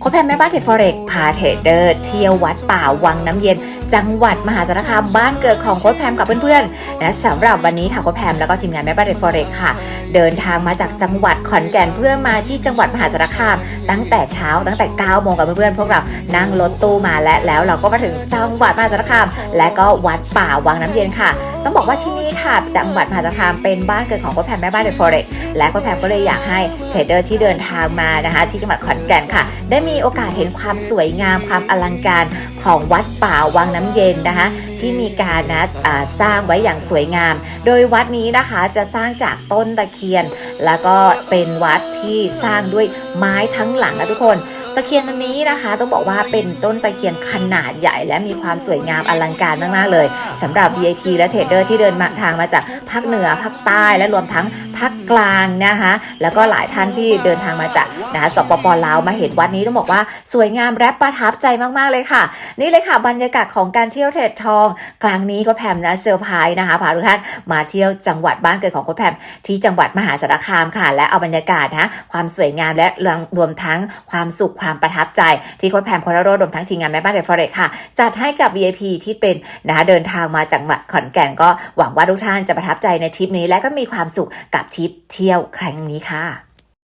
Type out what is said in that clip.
โคชแพมแม่บ้านเทรดฟอเร็กพาเทรดเดอร์เที่ยววัดป่าวังน้ำเย็น จังหวัดมหาสารคามบ้านเกิดของโค้ชแพมกับเพื่อนๆและสำหรับวันนี้ค่ะโค้ชแพมแล้วก็ทีมงานแม่บ้านเทรดฟอเร็กค่ะ เดินทางมาจากจังหวัดขอนแก่นเพื่อมาที่จังหวัดมหาสารคาม ตั้งแต่เช้าตั้งแต่9โมงกับเพื่อนๆพวกเรานั่งรถตู้มาและแล้วเราก็มาถึงจังหวัดมหาสารคาม และก็วัดป่าวังน้ำเย็นค่ะ ต้องบอกว่าที่นี่ค่ะจังหวัดมหาสารคามเป็นบ้านเกิดของโค้ชแพมแม่บ้านเทรดฟอเร็กและโค้ชแพมก็เลยอยากให้เทรดเดอร์ที่เดินทางมานะคะ ที่จังหวัดขอนแก่นค่ะ ได้มีโอกาสเห็นความสวยงามความอลังการของวัดป่าวังน้ำเย็นนะคะ ที่มีการนะสร้างไว้อย่างสวยงาม โดยวัดนี้นะคะจะสร้างจากต้นตะเคียน แล้วก็เป็นวัดที่สร้างด้วยไม้ทั้งหลังนะทุกคน ตะเคียนอันนี้นะคะ ต้องบอกว่าเป็นต้นตะเคียนขนาดใหญ่ และมีความสวยงามอลังการมากๆเลยสำหรับ VIP และเทรดเดอร์ที่เดินมาทางมาจากภาคเหนือภาคใต้และรวมทั้งภาคกลางนะคะ แล้วก็หลายท่านที่เดินทางมาจากนะคะสปปลาวมาเห็นวัดนี้ต้องบอกว่าสวยงามและประทับใจมากๆเลยค่ะ นี่เลยค่ะบรรยากาศของการเที่ยวเทรดทอง กลางนี้ก็แพมนะเซอร์ไพรส์นะคะพาทุกท่านมาเที่ยวจังหวัดบ้านเกิดของโค้ชแพมที่จังหวัดมหาสารคามค่ะ และเอาบรรยากาศนะความสวยงามและรวมทั้งความสุขความประทับใจที่โค้ชแพมโคราโรรวมทั้งทีมงานแม่บ้านเดฟฟอเรกค่ะ จัดให้กับ VIP ที่เป็นนะคะเดินทางมาจากจังหวัดขอนแก่นก็หวังว่าทุกท่านจะประทับใจในทริปนี้ และก็มีความสุขกับทริปเที่ยวครั้งนี้ค่ะ